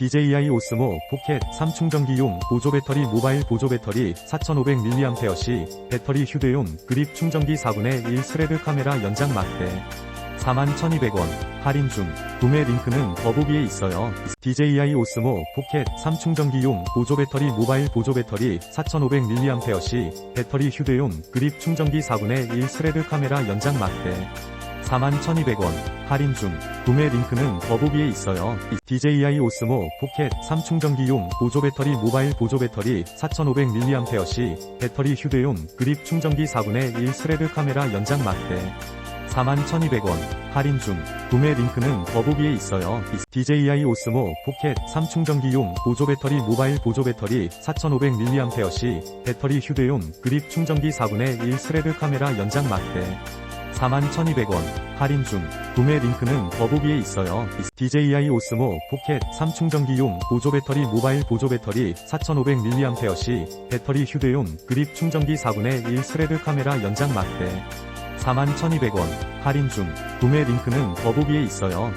DJI 오스모 포켓 3충전기용 보조 배터리 모바일 보조 배터리 4500mAh 시 배터리 휴대용 그립 충전기 4분의 1 스레드 카메라 연장 막대. 41,200원. 할인 중. 구매 링크는 더보기에 있어요. DJI 오스모 포켓 3충전기용 보조 배터리 모바일 보조 배터리 4500mAh 시 배터리 휴대용 그립 충전기 4분의 1 스레드 카메라 연장 막대 41,200원 할인 중 구매 링크는 더보기에 있어요. DJI 오스모 포켓 3충전기용 보조 배터리 모바일 보조 배터리 4500mAh 시 배터리 휴대용 그립 충전기 4분의 1 스레드 카메라 연장 막대 41,200원 할인 중 구매 링크는 더보기에 있어요. DJI 오스모 포켓 3충전기용 보조 배터리 모바일 보조 배터리 4500mAh 시 배터리 휴대용 그립 충전기 4분의 1 스레드 카메라 연장 막대 41,200원 할인 중 구매 링크는 더보기에 있어요. DJI 오스모 포켓 3충전기용 보조 배터리 모바일 보조 배터리 4500mAh 시 배터리 휴대용 그립 충전기 4분의 1 스레드 카메라 연장 막대 41,200원 할인 중 구매 링크는 더보기에 있어요.